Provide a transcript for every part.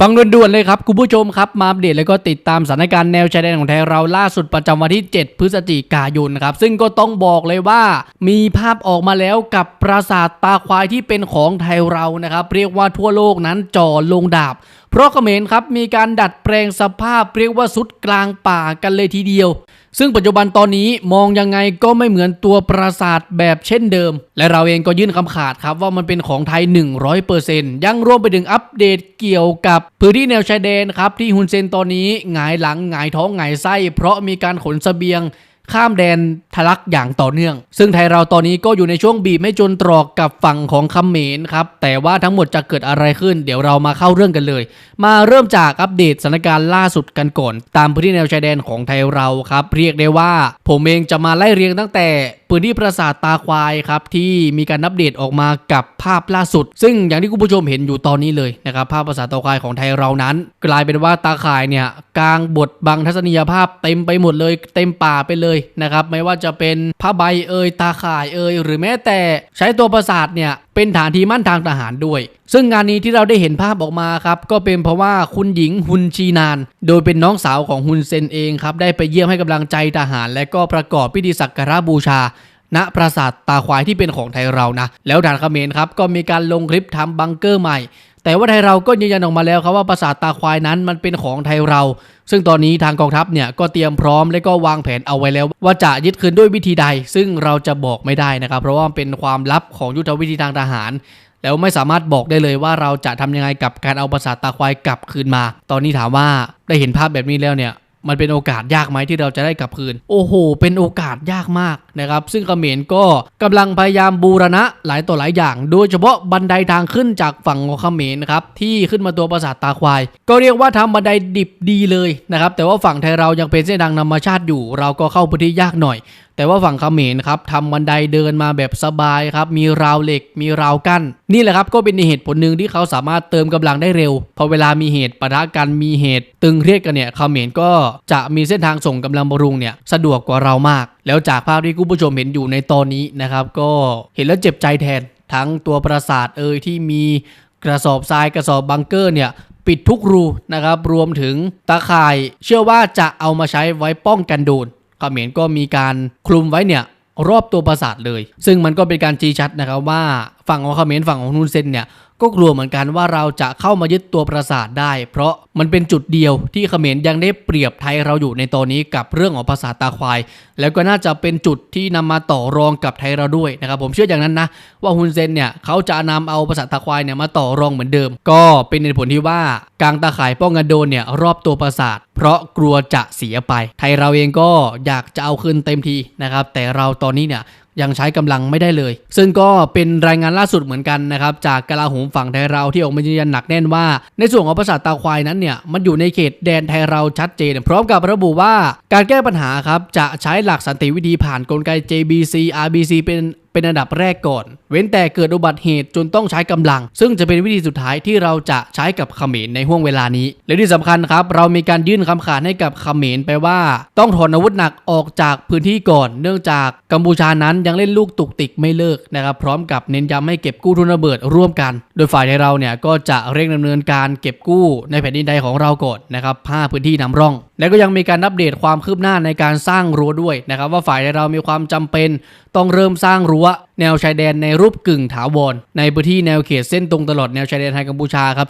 ฟังด่วนๆเลยครับ คุณผู้ชมครับ มาอัปเดตแล้วก็ติดตามสถานการณ์แนวชายแดนของไทยเราล่าสุดประจำวันที่ 7 พฤศจิกายนครับ ซึ่งก็ต้องบอกเลยว่า มีภาพออกมาแล้วกับปราสาทตาควายที่เป็นของไทยเรานะครับ เรียกว่าทั่วโลกนั้นจ่อลงดาบ เพราะเขมรครับมีการดัดแปลงสภาพเรียกว่าสุดกลางป่ากันเลยทีเดียว ซึ่งปัจจุบันตอนนี้มองยังไงก็ไม่เหมือนตัวปราสาทแบบเช่นเดิม และเราเองก็ยื่นคำขาดครับว่ามันเป็นของไทย 100%ยังรวมไปถึงอัปเดตเกี่ยวกับพื้นที่แนวชายแดนครับที่ฮุนเซนตอนนี้หงายหลังหงายท้องหงายไส้ เพราะมีการขนสเสบียง ข้ามแดนทะลักอย่างต่อเนื่อง ซึ่งไทยเราตอนนี้ก็อยู่ในช่วงบีบไม่จนตรอกกับฝั่งของเขมรครับแต่ว่าทั้งหมดจะเกิดอะไรขึ้น เดี๋ยวเรามาเข้าเรื่องกันเลย มาเริ่มจากอัปเดตสถานการณ์ล่าสุดกันก่อน ตามพื้นที่แนวชายแดนของไทยเราครับเรียกได้ว่า ผมเองจะมาไล่เรียงตั้งแต่พื้นที่ปราสาทตาควายครับที่มีการอัปเดตออกมากับภาพล่าสุด ซึ่งอย่างที่คุณผู้ชมเห็นอยู่ตอนนี้เลยนะครับภาพปราสาทตาควายของไทยเรานั้น กลายเป็นว่าตาข่ายเนี่ยกลางบทบังทัศนียภาพเต็มไปหมดเลย เต็มป่าไปเลยนะครับไม่ว่าจะเป็นผ้าใบเอ่ยตาข่ายเอ่ยหรือแม้แต่ใช้ตัวปราสาทเนี่ยเป็นฐานที่มั่นทางทหารด้วย ซึ่งงานนี้ที่เราได้เห็นภาพออกมาครับ ก็เป็นเพราะว่าคุณหญิงฮุนชีนาน โดยเป็นน้องสาวของฮุนเซนเองครับ ได้ไปเยี่ยมให้กำลังใจทหาร และก็ประกอบพิธีสักการะบูชา ณปราสาทตาควายที่เป็นของไทยเรานะ แล้วทางเขมรครับก็มีการลงคลิปทำบังเกอร์ใหม่ แต่ว่าไทยเราก็ยืนยันออกมาแล้วครับว่าปราสาทตาควายนั้นมันเป็นของไทยเรา ซึ่งตอนนี้ทางกองทัพเนี่ยก็เตรียมพร้อมและก็วางแผนเอาไว้แล้ว ว่าจะยึดคืนด้วยวิธีใด ซึ่งเราจะบอกไม่ได้นะครับ เพราะว่าเป็นความลับของยุทธวิธีทางทหารแล้วไม่สามารถบอกได้เลยว่าเราจะทำยังไงกับการเอาปราสาทตาควายกลับคืนมา ตอนนี้ถามว่าได้เห็นภาพแบบนี้แล้วเนี่ย มันเป็นโอกาสยากไหมที่เราจะได้กลับคืน โอ้โห เป็นโอกาสยากมากนะครับ ซึ่งเขมรก็กำลังพยายามบูรณะหลายต่อหลายอย่าง โดยเฉพาะบันไดทางขึ้นจากฝั่งของเขมรนะครับที่ขึ้นมาตัวปราสาทตาควาย ก็เรียกว่าทำบันไดดิบดีเลยนะครับแต่ว่าฝั่งไทยเรายังเป็นเส้นทางธรรมชาติอยู่ เราก็เข้าพื้นที่ยากหน่อย แต่ว่าฝั่งเขมรครับทำบันไดเดินมาแบบสบายครับมีราวเหล็ก มีราวกั้น นี่แหละครับก็เป็นเหตุผลหนึ่งที่เขาสามารถเติมกำลังได้เร็ว พอเวลามีเหตุปะทะกันมีเหตุ ตึงเครียดกันเนี่ยเขมรก็จะมีเส้นทางส่งกำลังบำรุงเนี่ยสะดวกกว่าเรามาก แล้วจากภาพที่คุณผู้ชมเห็นอยู่ในตอนนี้นะครับก็เห็นแล้วเจ็บใจแทนทั้งตัวปราสาทเอ่ยที่มีกระสอบทรายกระสอบบังเกอร์เนี่ยปิดทุกรูนะครับรวมถึงตาข่ายเชื่อว่าจะเอามาใช้ไว้ป้องกันโดน เขมรก็มีการคลุมไว้เนี่ยรอบตัวปราสาทเลย ซึ่งมันก็เป็นการชี้ชัดนะครับว่า ฝั่งของเขมรฝั่งของนุนเซนเนี่ยก็กลัวเหมือนกันว่าเราจะเข้ามายึดตัวปราสาทได้ เพราะมันเป็นจุดเดียวที่เขมรยังได้เปรียบไทยเราอยู่ในตอนนี้กับเรื่องของปราสาตาควาย แล้วก็น่าจะเป็นจุดที่นำมาต่อรองกับไทยเราด้วยนะครับผมเชื่ออย่างนั้นนะว่าฮุนเซนเนี่ยเขาจะนำเอาปราสาตาควายเนี่ยมาต่อรองเหมือนเดิม ก็เป็นเหตุผลที่ว่ากางตาข่ายป้องกันโดนเนี่ยรอบตัวปราสาท เพราะกลัวจะเสียไป ไทยเราเองก็อยากจะเอาคืนเต็มทีนะครับแต่เราตอนนี้เนี่ย ยังใช้กำลังไม่ได้เลย ซึ่งก็เป็นรายงานล่าสุดเหมือนกันนะครับจากกลาโหมฝั่งไทยเราที่ออกมายืนยันหนักแน่นว่า ในส่วนของปราสาทตาควายนั้นเนี่ยมันอยู่ในเขตแดนไทยเราชัดเจน พร้อมกับระบุว่าการแก้ปัญหาครับจะใช้หลักสันติวิธีผ่านกลไก JBC RBC เป็น เป็นอันดับแรกก่อน เว้นแต่เกิดอุบัติเหตุจนต้องใช้กำลัง ซึ่งจะเป็นวิธีสุดท้ายที่เราจะใช้กับเขมรในห่วงเวลานี้ และที่สำคัญครับ เรามีการยื่นคำขาดให้กับเขมรไปว่า ต้องถอนอาวุธหนักออกจากพื้นที่ก่อน เนื่องจากกัมพูชานั้นยังเล่นลูกตุกติกไม่เลิกนะครับพร้อมกับเน้นย้ำให้เก็บกู้ทุนระเบิดร่วมกัน โดยฝ่ายไทยเราเนี่ยก็จะเร่งดำเนินการเก็บกู้ในแผ่นดินใดของเราก่อนนะครับผ้าพื้นที่นำร่อง และก็ยังมีการอัปเดตความคืบหน้าในการสร้างรั้วด้วยนะครับ ว่าฝ่ายเรามีความจำเป็น ต้องเริ่มสร้างรั้ว แนวชายแดนในรูปกึ่งถาวร ในพื้นที่แนวเขตเส้นตรงตลอดแนวชายแดนไทยกัมพูชาครับ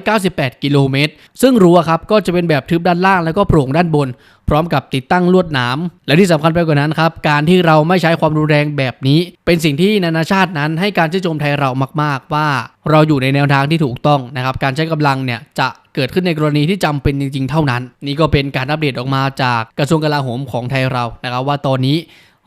798 กิโลเมตร ซึ่งรั้วครับก็จะเป็นแบบทึบด้านล่างแล้วก็โปร่งด้านบน พร้อมกับติดตั้งลวดหนามและที่สำคัญไปกว่านั้นครับการที่เราไม่ใช้ความรุนแรงแบบนี้ เป็นสิ่งที่นานาชาตินั้นให้การชื่นชมไทยเรามาก ๆ ว่า เราอยู่ในแนวทางที่ถูกต้องนะครับการใช้กำลังเนี่ยจะ เกิดขึ้นในกรณีที่จำเป็นจริง ๆ เท่านั้น นี่ก็เป็นการอัปเดตออกมาจากกระทรวงกลาโหมของไทยเรานะครับว่าตอนนี้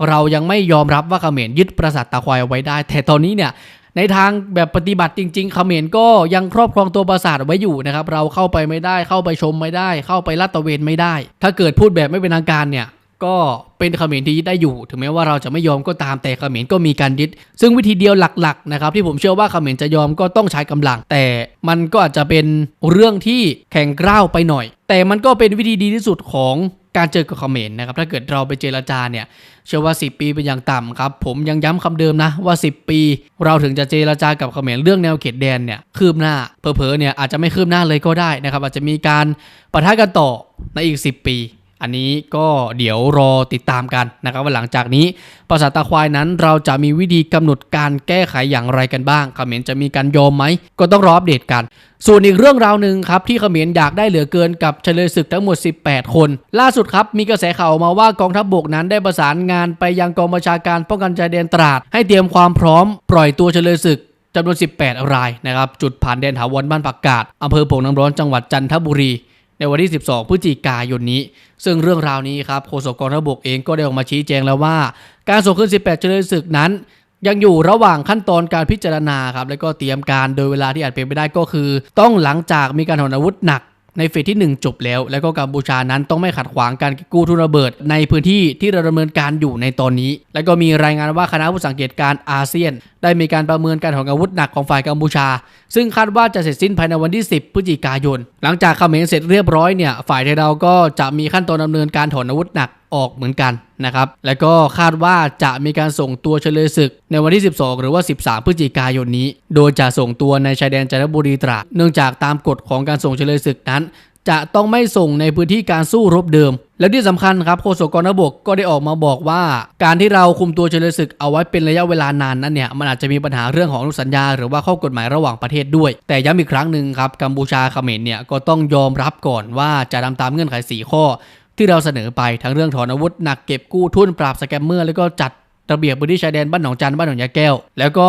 เรายังไม่ยอมรับว่าเขมรยึดปราสาทตาควายเอาไว้ได้ แต่ตอนนี้เนี่ยในทางแบบปฏิบัติจริง ๆ เขมรก็ยังครอบครองตัวปราสาทไว้อยู่นะครับ เราเข้าไปไม่ได้ เข้าไปชมไม่ได้ เข้าไปลาดตระเวนไม่ได้ ถ้าเกิดพูดแบบไม่เป็นทางการเนี่ย ก็เป็นเขมรที่ยึดได้อยู่ ถึงแม้ว่าเราจะไม่ยอมก็ตามแต่เขมรก็มีการยึด ซึ่งวิธีเดียวหลักๆนะครับที่ผมเชื่อว่าเขมรจะยอมก็ต้องใช้กำลัง แต่มันก็อาจจะเป็นเรื่องที่แข็งกร้าวไปหน่อย แต่มันก็เป็นวิธีดีที่สุดของการเจอกับเขมรนะครับถ้าเกิดเราไปเจรจาเนี่ยเชื่อว่า 10 ปีเป็นอย่างต่ำครับผมยังย้ำคำเดิมนะว่า 10 ปี เราถึงจะเจรจากับเขมรเรื่องแนวเขตแดนเนี่ยคืบหน้าเผลอเนี่ยอาจจะไม่คืบหน้าเลยก็ได้นะครับอาจจะมีการปะทะกันต่อในอีก 10 ปี อันนี้ก็เดี๋ยวรอติดตามกันนะครับว่าหลังจากนี้ภาษาตาควายนั้นเราจะมีวิธีกำหนดการแก้ไขอย่างไรกันบ้างเขมรจะมีการยอมไหม ก็ต้องรออัปเดตกัน ส่วนอีกเรื่องราวหนึ่งครับที่เขมรอยากได้เหลือเกินกับเฉลยศึกทั้งหมด 18 คน ล่าสุดครับมีกระแสข่าวมาว่ากองทัพบบกนั้นได้ประสานงานไปยังกองบัญชาการป้องกันชายแดนตราด ให้เตรียมความพร้อม ปล่อยตัวเฉลยศึกจำนวน 18 รายนะครับ จุดผ่านแดนถาวรบ้านปากกาดอำเภอโป่งน้ำร้อนจังหวัดจันทบุรี ในวันที่ 12 พฤศจิกายนนี้ ซึ่งเรื่องราวนี้ครับโฆษกกองทัพบกเองก็ได้ออกมาชี้แจงแล้วว่า การส่งขึ้น 18เจริญศึกนั้น ยังอยู่ระหว่างขั้นตอนการพิจารณาครับและก็เตรียมการโดยเวลาที่อาจเป็นไปได้ก็คือ ต้องหลังจากมีการถอนอาวุธหนัก ในเฟสที่ 1 จบแล้ว แล้วก็กัมพูชานั้นต้องไม่ขัดขวางการกู้ทุนระเบิด ในพื้นที่ที่เราดำเนินการอยู่ในตอนนี้ และก็มีรายงานว่าคณะผู้สังเกตการณ์อาเซียน ได้มีการประเมินการถอนอาวุธหนักของฝ่ายกัมพูชา ซึ่งคาดว่าจะเสร็จสิ้นภายในวันที่ 10 พฤศจิกายน หลังจากเขมรเสร็จเรียบร้อยเนี่ยฝ่ายไทยเราก็จะมีขั้นตอนดำเนินการถอนอาวุธหนัก ออกเหมือนกันนะครับ แล้วก็คาดว่าจะมีการส่งตัวเฉลยศึก ในวันที่ 12 หรือว่า 13 พฤศจิกายนนี้ โดยจะส่งตัวในชายแดนจันทบุรีตราดเนื่องจากตามกฎของการส่งเฉลยศึกนั้น จะต้องไม่ส่งในพื้นที่การสู้รบเดิม แล้วที่สำคัญครับโฆษกกองทัพบกก็ได้ออกมาบอกว่า การที่เราคุมตัวเฉลยศึกเอาไว้เป็นระยะเวลานานนั้นเนี่ยมันอาจจะมีปัญหาเรื่องของอนุสัญญา หรือว่าข้อกฎหมายระหว่างประเทศด้วย แต่ย้ำอีกครั้งหนึ่งครับกัมพูชาเขมรเนี่ยก็ต้องยอมรับก่อนว่าจะทำตามเงื่อนไข 4 ข้อ ที่เราเสนอไปทั้งเรื่องถอนอาวุธหนักเก็บกู้ทุนปราบสแกมเมอร์แล้วก็จัดระเบียบพื้นที่ชายแดนบ้านหนองจันบ้านหนองยาแก้ว แล้วก็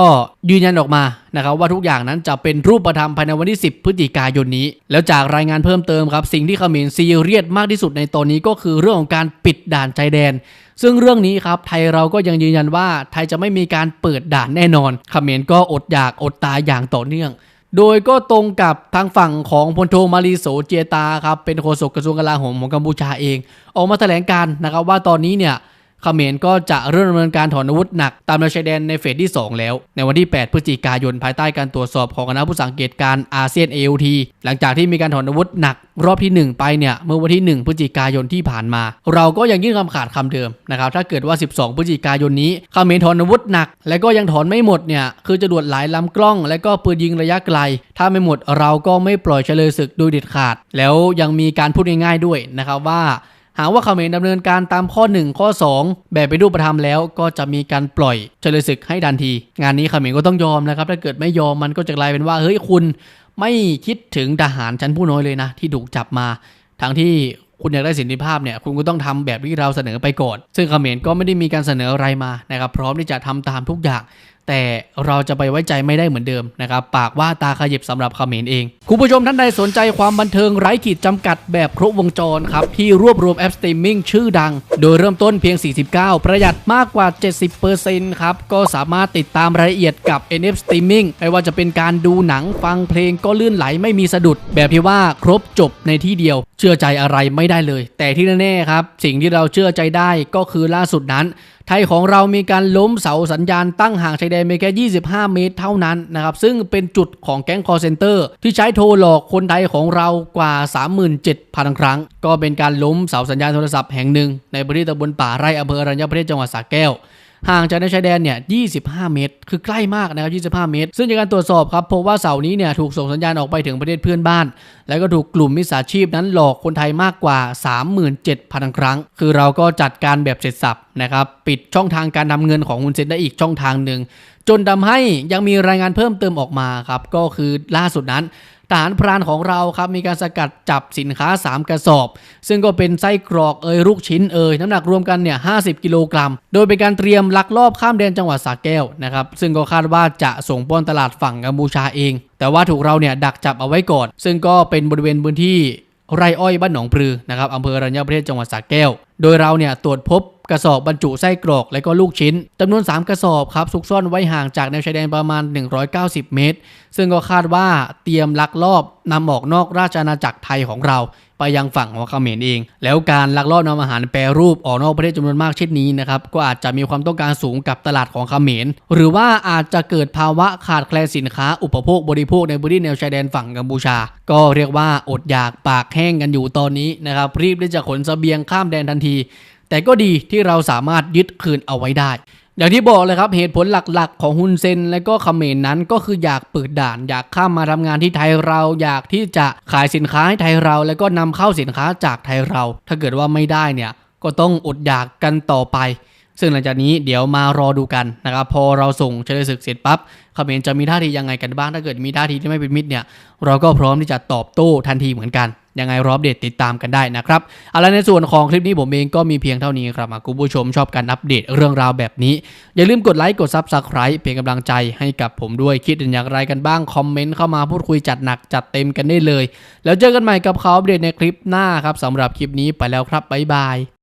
ยืนยันออกมานะครับว่าทุกอย่างนั้นจะเป็นรูปธรรมภายในวันที่ 10 พฤศจิกายนนี้ แล้วจากรายงานเพิ่มเติมครับ สิ่งที่เขมรซีเรียสมากที่สุดในตอนนี้ก็คือเรื่องของการปิดด่านชายแดน ซึ่งเรื่องนี้ครับไทยเราก็ยังยืนยันว่าไทยจะไม่มีการเปิดด่านแน่นอนเขมรก็อดอยากอดตายอย่างต่อเนื่อง โดยก็ตรงกับทางฝั่งของพลโทมารีโสเจตาครับเป็นโฆษกกระทรวงกลาโหมของกัมพูชาเอง ออกมาแถลงการนะครับว่าตอนนี้เนี่ย เขมรก็จะเริ่มดำเนินการถอนอาวุธหนักตามแนวชายแดนในเฟสที่ 2 แล้ว ในวันที่ 8 พฤศจิกายนภายใต้การตรวจสอบของคณะผู้สังเกตการอาเซียน AOT หลังจากที่มีการถอนอาวุธหนัก รอบที่ 1 ไปเนี่ยเมื่อวันที่ 1 พฤศจิกายนที่ผ่านมา เราก็ยังยื่นคำขาดคำเดิมนะครับถ้าเกิดว่า 12 พฤศจิกายนนี้เขมรถอนอาวุธหนัก และก็ยังถอนไม่หมดเนี่ยคือจรวดหลายลำกล้อง และก็ปืนยิงระยะไกล ถ้าไม่หมดเราก็ไม่ปล่อยเฉลยศึกโดยเด็ดขาด แล้วยังมีการพูดง่ายๆด้วยนะครับว่า หากว่าเขมรดำเนินการตามข้อ 1 ข้อ 2 แบบไปรูปธรรมแล้วก็จะมีการปล่อยเฉลยศึกให้ทันที งานนี้เขมรก็ต้องยอมนะครับ ถ้าเกิดไม่ยอมมันก็จะกลายเป็นว่าเฮ้ยคุณไม่คิดถึงทหารชั้นผู้น้อยเลยนะ ที่ถูกจับมาทั้งที่คุณอยากได้สิทธิภาพเนี่ยคุณก็ต้องทำแบบที่เราเสนอไปก่อน ซึ่งเขมรก็ไม่ได้มีการเสนออะไรมานะครับพร้อมที่จะทำตามทุกอย่าง แต่เราจะไปไว้ใจไม่ได้เหมือนเดิมนะครับปากว่าตาขยิบสำหรับเขมรเอง คุณผู้ชมท่านใดสนใจความบันเทิงไร้ขีดจำกัดแบบครบวงจรครับ ที่รวบรวมแอปสตรีมมิ่งชื่อดัง โดยเริ่มต้นเพียง 49 ประหยัดมากกว่า 70%ครับ ก็สามารถติดตามรายละเอียดกับ NF Streaming ไม่ว่าจะเป็นการดูหนังฟังเพลงก็ลื่นไหลไม่มีสะดุด แบบที่ว่าครบจบในที่เดียว เชื่อใจอะไรไม่ได้เลย แต่ที่แน่ๆครับสิ่งที่เราเชื่อใจได้ก็คือล่าสุดนั้น ไทยของเรามีการล้มเสาสัญญาณตั้งห่างชายแดนไปแค่ 25 เมตรเท่านั้นนะครับ ซึ่งเป็นจุดของแก๊งคอร์เซนเตอร์ที่ใช้โทรหลอกคนไทยของเรากว่า 37,000 ครั้ง ก็เป็นการล้มเสาสัญญาณโทรศัพท์แห่งหนึ่งในพื้นที่ตำบลป่าไร่อำเภออรัญญประเทศจังหวัดสระแก้ว ห่างจากแนวชายแดนเนี่ย 25 เมตร คือใกล้มากนะครับ 25 เมตร ซึ่งจากการตรวจสอบครับพบว่าเสานี้เนี่ยถูกส่งสัญญาณออกไปถึงประเทศเพื่อนบ้าน แล้วก็ถูกกลุ่มมิจฉาชีพนั้นหลอกคนไทยมากกว่า 37,000 ครั้ง คือเราก็จัดการแบบเสร็จสับนะครับ ปิดช่องทางการนำเงินของคุณเซนได้อีกช่องทางหนึ่งจนทำให้ยังมีรายงานเพิ่มเติมออกมาครับก็คือล่าสุดนั้น ทหารพรานของเราครับมีการสกัดจับสินค้า 3 กระสอบ ซึ่งก็เป็นไส้กรอกเอยลูกชิ้นเอยน้ำหนักรวมกันเนี่ย50 กิโลกรัม โดยเป็นการเตรียมลักลอบข้ามแดนจังหวัดสระแก้วนะครับซึ่งก็คาดว่าจะส่งป้อนตลาดฝั่งกัมพูชาเอง แต่ว่าถูกเราเนี่ยดักจับเอาไว้ก่อน ซึ่งก็เป็นบริเวณพื้นที่ไร่อ้อยบ้านหนองปลือนะครับอำเภออรัญญประเทศจังหวัดสระแก้ว โดยเราเนี่ยตรวจพบ กระสอบบรรจุไส้กรอกและก็ลูกชิ้นจำนวน 3 กระสอบครับซุกซ่อนไว้ห่างจากแนวชายแดนประมาณ 190 เมตร ซึ่งก็คาดว่าเตรียมลักลอบนำออกนอกราชอาณาจักรไทยของเรา ไปยังฝั่งของเขมรเอง แล้วการลักลอบนำอาหารแปรรูปออกนอกประเทศจำนวนมากเช่นนี้นะครับก็อาจจะมีความต้องการสูงกับตลาดของเขมร หรือว่าอาจจะเกิดภาวะขาดแคลนสินค้า อุปโภคบริโภคในพื้นที่แนวชายแดนฝั่งกัมพูชา ก็เรียกว่าอดอยากปากแห้งกันอยู่ตอนนี้นะครับรีบที่จะขนเสบียงข้ามแดนทันที แต่ก็ดีที่เราสามารถยึดคืนเอาไว้ได้ อย่างที่บอกเลยครับเหตุผลหลักๆ ของฮุนเซนและก็เขมรนั้นก็คืออยากเปิดด่าน อยากข้ามมาทำงานที่ไทยเรา อยากที่จะขายสินค้าให้ไทยเรา แล้วก็นำเข้าสินค้าจากไทยเรา ถ้าเกิดว่าไม่ได้เนี่ยก็ต้องอดอยากกันต่อไป ซึ่งหลังจากนี้เดี๋ยวมารอดูกันนะครับพอเราส่งเฉลยศึกเสร็จปั๊บเขมรจะมีท่าทียังไงกันบ้าง ถ้าเกิดมีท่าทีที่ไม่เป็นมิตรเนี่ยเราก็พร้อมที่จะตอบโต้ทันทีเหมือนกัน ยังไงรออัปเดตติดตามกันได้นะครับเอาละในส่วนของคลิปนี้ผมเองก็มีเพียงเท่านี้ครับคุณผู้ชมชอบการอัปเดตเรื่องราวแบบนี้ อย่าลืมกดไลค์กดซับสไครป์เป็นกำลังใจให้กับผมด้วยคิดเห็นอย่างไรกันบ้างคอมเมนต์เข้ามาพูดคุยจัดหนักจัดเต็มกันได้เลย แล้วเจอกันใหม่กับข่าวอัปเดตในคลิปหน้าครับสำหรับคลิปนี้ไปแล้วครับบ๊ายบาย